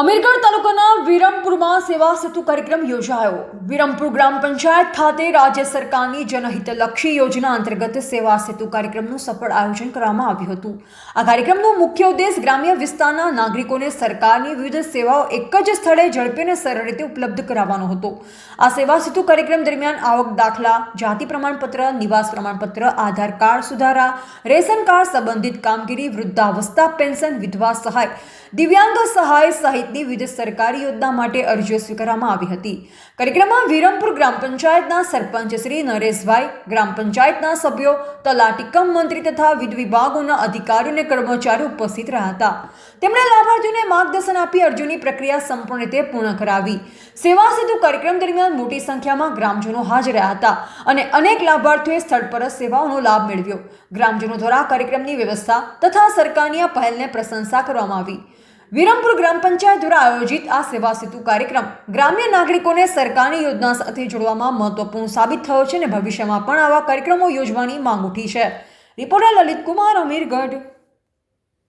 અમીરગઢ તાલુકાના વિરમપુરમાં સેવા સેતુ કાર્યક્રમ યોજાયો. વિરમપુર ગ્રામ પંચાયત ખાતે રાજ્ય સરકારની જનહિતલક્ષી યોજના અંતર્ગત સેવા સેતુ કાર્યક્રમનું સફળ આયોજન કરવામાં આવ્યું હતું. આ કાર્યક્રમનો મુખ્ય ઉદ્દેશ ગ્રામ્ય વિસ્તારના નાગરિકોને સરકારની વિવિધ સેવાઓ એક જ સ્થળે ઝડપી અને સરળ રીતે ઉપલબ્ધ કરાવવાનો હતો. આ સેવા સેતુ કાર્યક્રમ દરમિયાન આવક દાખલા, જાતિ પ્રમાણપત્ર, નિવાસ પ્રમાણપત્ર, આધાર કાર્ડ સુધારા, રેશન કાર્ડ સંબંધિત કામગીરી, વૃદ્ધાવસ્થા, પેન્શન, વિધવા સહાય, દિવ્યાંગ સહાય સહિતની વિવિધ સરકારી યોજના માટે અરજીઓ સ્વીકારવામાં આવી હતી. કાર્યક્રમમાં વિરમપુર ગ્રામ પંચાયતના સરપંચ શ્રી નરેશભાઈ, ગ્રામ પંચાયતના સભ્યો તલાટીકમ મંત્રી તથા વિવિધ વિભાગોના અધિકારીઓ અને કર્મચારીઓ ઉપસ્થિત રહ્યા હતા. તેમણે લાભાર્થીઓને માર્ગદર્શન આપી અરજીની પ્રક્રિયા સંપૂર્ણ રીતે પૂર્ણ કરાવી. સેવા સેતુ કાર્યક્રમ દરમિયાન મોટી સંખ્યામાં ગ્રામજનો હાજર રહ્યા હતા અને અનેક લાભાર્થીઓએ સ્થળ પર સેવાઓનો લાભ મેળવ્યો. ગ્રામજનો દ્વારા કાર્યક્રમની વ્યવસ્થા તથા સરકારની આ પહેલને પ્રશંસા કરવામાં આવી. વિરમપુર ગ્રામ પંચાયત દ્વારા આયોજિત આ સેવા સેતુ કાર્યક્રમ ગ્રામ્ય નાગરિકોને સરકારની યોજના સાથે જોડવામાં મહત્વપૂર્ણ સાબિત થયો છે અને ભવિષ્યમાં પણ આવા કાર્યક્રમો યોજવાની માંગ ઉઠી છે. રિપોર્ટર લલિત કુમાર અમીરગઢ.